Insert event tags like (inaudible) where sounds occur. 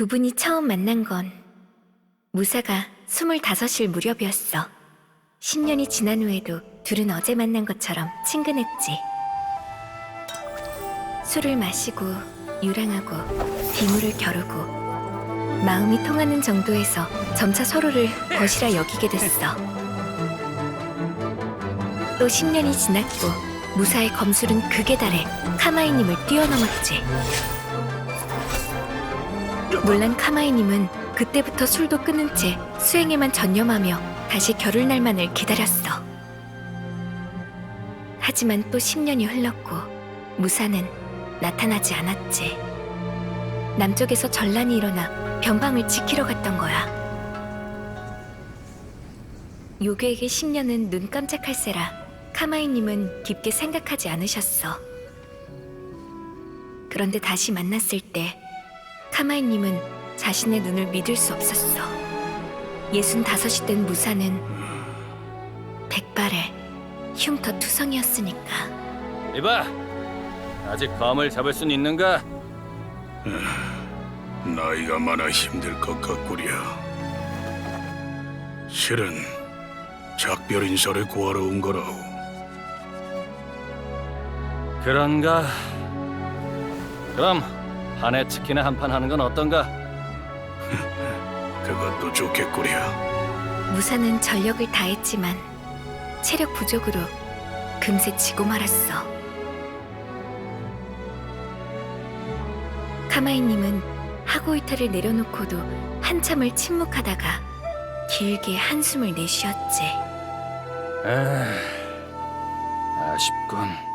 두 분이 처음 만난 건 무사가 스물다섯일 무렵이었어. 10년이 지난 후에도 둘은 어제 만난 것처럼 친근했지. 술을 마시고 유랑하고 비물을 겨루고 마음이 통하는 정도에서 점차 서로를 벗이라 여기게 됐어. 또 10년이 지났고 무사의 검술은 극에 달해 카마이님을 뛰어넘었지. 물론 카마이님은 그때부터 술도 끊은 채 수행에만 전념하며 다시 겨룰 날만을 기다렸어. 하지만 또 10년이 흘렀고 무사는 나타나지 않았지. 남쪽에서 전란이 일어나 변방을 지키러 갔던 거야. 요괴에게 10년은 눈 깜짝할 새라 카마이님은 깊게 생각하지 않으셨어. 그런데 다시 만났을 때 카마이님은 자신의 눈을 믿을 수 없었어. 예순 다섯이 된 무사는 백발의 흉터 투성이었으니까. 이봐, 아직 검을 잡을 순 있는가? 나이가 많아 힘들 것 같구려. 실은 작별 인사를 구하러 온 거라오. 그런가? 그럼 한해 특히나 한판 하는 건 어떤가? (laughs) 그것도 좋겠구려. 무사는 전력을 다했지만 체력 부족으로 금세 지고 말았어. 카마이님은 하고 이탈을 내려놓고도 한참을 침묵하다가 길게 한숨을 내쉬었지. 에, 아쉽군.